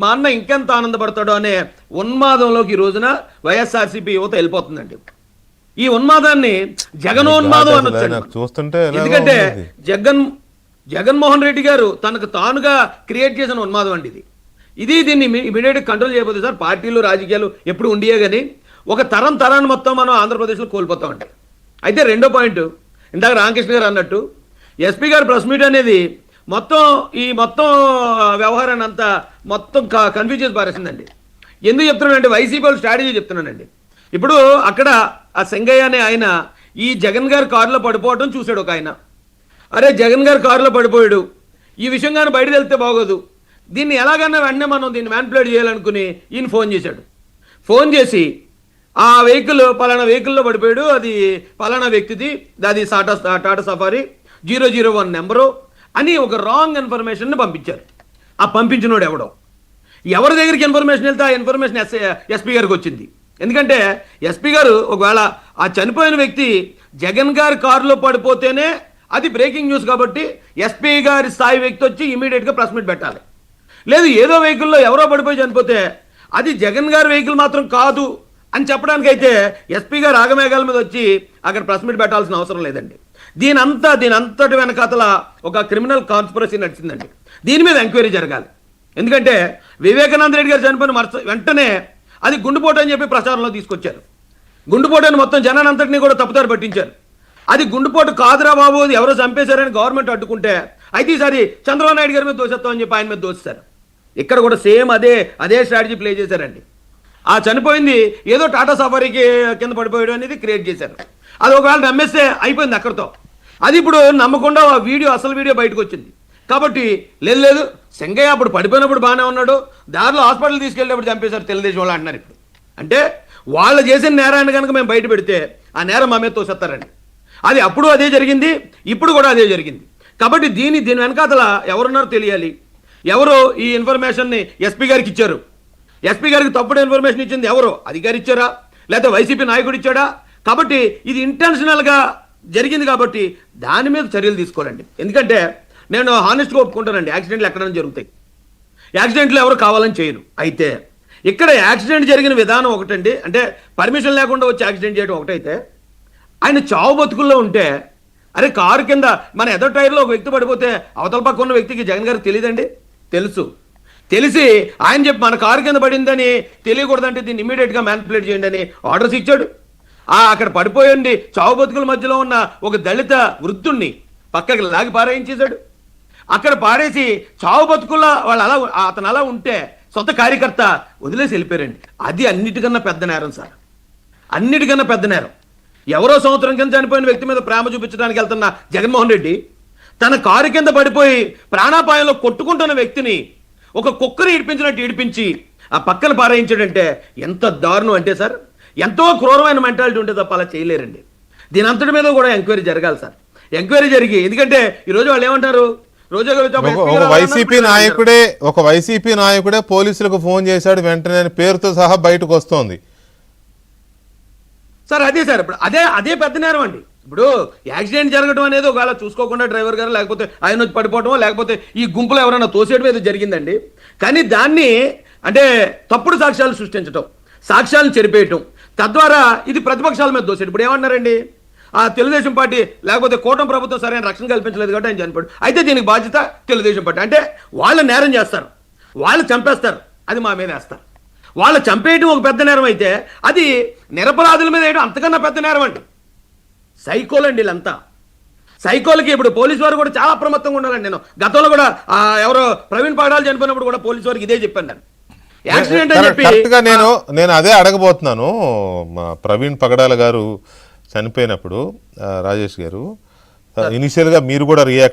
మా అన్న ఇంకెంత ఆనందపడతాడో అనే ఉన్మాదంలోకి ఈ రోజున వైఎస్ఆర్సీపీ యువత వెళ్ళిపోతుందండి. ఈ ఉన్మాదాన్ని జగనోన్మాదం నాకు చూస్తుంటే ఎందుకంటే. జగన్ జగన్మోహన్ రెడ్డి గారు తనకు తానుగా క్రియేట్ చేసిన ఉన్మాదం అండి ఇది. ఇది దీన్ని ఇమీడియట్ కంట్రోల్ చేయబోతుంది సార్ పార్టీలు రాజకీయాలు ఎప్పుడు ఉండియే కానీ ఒక తరం తరాన్ని మొత్తం మనం ఆంధ్రప్రదేశ్లో కోల్పోతాం అండి. అయితే రెండో పాయింట్ ఇందాక రామకృష్ణ గారు అన్నట్టు ఎస్పీ గారు ప్రెస్ మీట్ అనేది మొత్తం ఈ మొత్తం వ్యవహారాన్ని అంతా మొత్తం కన్ఫ్యూజ్ చేసి పారేసిందండి. ఎందుకు చెప్తున్నానండి వైసీపీ వాళ్ళు స్ట్రాటజీ చెప్తున్నానండి. ఇప్పుడు అక్కడ ఆ సింగయ్య అనే ఆయన ఈ జగన్ గారి కారులో పడిపోవడం చూశాడు ఒక ఆయన. అరే జగన్ గారు కారులో పడిపోయాడు. ఈ విషయం కానీ బయట వెళ్తే బాగోదు. దీన్ని ఎలాగన్నా వెంటనే మనం దీన్ని మ్యాన్పులేట్ చేయాలనుకుని ఈయన ఫోన్ చేశాడు. ఫోన్ చేసి ఆ వెహికల్ పలానా వెహికల్లో పడిపోయాడు. అది పలానా వ్యక్తిది. అది SATA Tata Safari zero zero one number అని ఒక రాంగ్ ఇన్ఫర్మేషన్ని పంపించారు. ఆ పంపించినోడు ఎవడో? ఎవరి దగ్గరికి ఇన్ఫర్మేషన్ వెళ్తే ఆ ఇన్ఫర్మేషన్ ఎస్ ఎస్పీ గారికి వచ్చింది. ఎందుకంటే ఎస్పీ గారు ఒకవేళ ఆ చనిపోయిన వ్యక్తి జగన్ గారి కారులో పడిపోతేనే అది బ్రేకింగ్ న్యూస్ కాబట్టి ఎస్పీ గారి స్థాయి వ్యక్తి వచ్చి ఇమీడియట్గా ప్రెస్ మీట్ పెట్టాలి. లేదు ఏదో వెహికల్లో ఎవరో పడిపోయి చనిపోతే అది జగన్ గారి వెహికల్ మాత్రం కాదు అని చెప్పడానికైతే ఎస్పీ గారు ఆగమేఘాల మీద వచ్చి అక్కడ ప్రెస్ మీట్ పెట్టాల్సిన అవసరం లేదండి. దీనంతా దీని అంతటి వెనకాతల ఒక క్రిమినల్ కాన్స్పిరసీ నడిచిందండి. దీని మీద ఎంక్వైరీ జరగాలి. ఎందుకంటే వివేకానంద రెడ్డి గారు చనిపోయిన మరుస వెంటనే అది గుండుపోటు అని చెప్పి ప్రచారంలో తీసుకొచ్చారు. గుండుపోటు అని మొత్తం జనాన్ని అంతటినీ కూడా తప్పుదారి పట్టించారు. అది గుండుపోటు కాదురా బాబు అది ఎవరో చంపేశారని గవర్నమెంట్ అడ్డుకుంటే అయితే ఈసారి చంద్రబాబు నాయుడు గారి మీద దోషేస్తామని చెప్పి ఆయన మీద దోస్తారు ఇక్కడ కూడా సేమ్ అదే అదే స్ట్రాటజీ ప్లే చేశారండి. ఆ చనిపోయింది ఏదో టాటా సఫారీకి కింద పడిపోయాడు అనేది క్రియేట్ చేశారు. అది ఒకవేళ నమ్మేస్తే అయిపోయింది అక్కడితో. అది ఇప్పుడు నమ్మకుండా ఆ వీడియో అసలు వీడియో బయటకు వచ్చింది. కాబట్టి లేదు లేదు శంకయ్య అప్పుడు పడిపోయినప్పుడు బాగానే ఉన్నాడు. దారిలో హాస్పిటల్ తీసుకెళ్ళేటప్పుడు చంపేశారు తెలుగుదేశం వాళ్ళు అంటున్నారు ఇప్పుడు. అంటే వాళ్ళు చేసిన నేరాన్ని కనుక మేము బయట పెడితే ఆ నేరం మా మీద తోసేస్తారండి. అది అప్పుడు అదే జరిగింది ఇప్పుడు కూడా అదే జరిగింది. కాబట్టి దీని దీని వెనకాతల ఎవరున్నారో తెలియాలి. ఎవరు ఈ ఇన్ఫర్మేషన్ని ఎస్పీ గారికి ఇచ్చారు. ఎస్పీ గారికి తప్పుడు ఇన్ఫర్మేషన్ ఇచ్చింది ఎవరు? అధికారి ఇచ్చారా? లేకపోతే వైసీపీ నాయకుడు ఇచ్చాడా? కాబట్టి ఇది ఇంటెన్షనల్గా జరిగింది కాబట్టి దాని మీద చర్యలు తీసుకోవాలండి. ఎందుకంటే నేను హానెస్ట్గా ఒప్పుకుంటానండి. యాక్సిడెంట్లు ఎక్కడైనా జరుగుతాయి. యాక్సిడెంట్లు ఎవరు కావాలని చేయరు. అయితే ఇక్కడ యాక్సిడెంట్ జరిగిన విధానం ఒకటండి. అంటే పర్మిషన్ లేకుండా వచ్చి యాక్సిడెంట్ చేయడం ఒకటైతే ఆయన చావు బతుకుల్లో ఉంటే అరే కారు కింద మన ఎదో టైర్లో ఒక వ్యక్తి పడిపోతే అవతల పక్క ఉన్న వ్యక్తికి జగన్ గారికి తెలియదండి తెలుసు. తెలిసి ఆయన చెప్పి మన కారు కింద పడిందని తెలియకూడదంటే దీన్ని ఇమీడియట్గా మ్యాన్పులేట్ చేయండి అని ఆర్డర్స్ ఇచ్చాడు. ఆ అక్కడ పడిపోయండి చావు బతుకుల మధ్యలో ఉన్న ఒక దళిత వృద్ధుణ్ణి పక్కకి లాగి పారాయించేశాడు. అక్కడ పారేసి చావు బతుకుల్లో వాళ్ళు అలా అతను అలా ఉంటే సొంత కార్యకర్త వదిలేసి వెళ్ళిపోయారండి. అది అన్నిటికన్నా పెద్ద నేరం సార్. అన్నిటికన్నా పెద్ద నేరం. ఎవరో సంవత్సరం కింద చనిపోయిన వ్యక్తి మీద ప్రేమ చూపించడానికి వెళ్తున్న జగన్మోహన్ రెడ్డి తన కారు కింద పడిపోయి ప్రాణాపాయంలో కొట్టుకుంటున్న వ్యక్తిని ఒక కుక్కను ఇడిపించినట్టు ఇడిపించి ఆ పక్కన పారాయించాడంటే ఎంత దారుణం అంటే సార్? ఎంతో క్రూరమైన మెంటాలిటీ ఉంటే తప్ప అలా చేయలేరండి. దీని అంతటి మీద కూడా ఎంక్వైరీ జరగాలి సార్. ఎంక్వైరీ జరిగి ఎందుకంటే ఈరోజు వాళ్ళు ఏమంటారు? ఒక వైసీపీ నాయకుడే ఒక వైసీపీ నాయకుడే పోలీసులకు ఫోన్ చేశాడు వెంటనే పేరుతో సహా బయటకు వస్తోంది. సార్ అదే సార్ ఇప్పుడు అదే అదే పెద్ద నేరం అండి. ఇప్పుడు యాక్సిడెంట్ జరగడం అనేది ఒకవేళ చూసుకోకుండా డ్రైవర్ గారు లేకపోతే ఆయన వచ్చి పడిపోవటమో లేకపోతే ఈ గుంపులో ఎవరైనా తోసేయడం ఏదో జరిగిందండి. కానీ దాన్ని అంటే తప్పుడు సాక్ష్యాలు సృష్టించడం సాక్ష్యాలను చెరిపేయటం తద్వారా ఇది ప్రతిపక్షాల మీద దోసేయడం ఇప్పుడు ఏమంటున్నారండి? ఆ తెలుగుదేశం పార్టీ లేకపోతే కూటమి ప్రభుత్వం సరైన రక్షణ కల్పించలేదు కాబట్టి ఆయన చనిపోయాడు. అయితే దీనికి బాధ్యత తెలుగుదేశం పార్టీ. అంటే వాళ్ళు నేరం చేస్తారు. వాళ్ళు చంపేస్తారు. అది మా మీద వేస్తారు. వాళ్ళు చంపేయడం ఒక పెద్ద నేరం అయితే అది నిరపరాధుల మీద వేయడం అంతకన్నా పెద్ద నేరం అండి. సైకోలు అండి వీళ్ళంతా. సైకోలకి ఇప్పుడు పోలీసు వారు కూడా చాలా అప్రమత్తంగా ఉండాలండి నేను. గతంలో కూడా ఎవరో ప్రవీణ్ పాడాలు చనిపోయినప్పుడు కూడా పోలీసు వారికి ఇదే చెప్పాను నేను. యాక్సిడెంట్ అని చెప్పి కరెక్ట్గా నేను నేను అదే అడగబోతున్నాను. మా ప్రవీణ్ పగడాల గారు చనిపోయినప్పుడు రాజేష్ గారు. ఇనిషియల్గా మీరు కూడా రియాక్ట్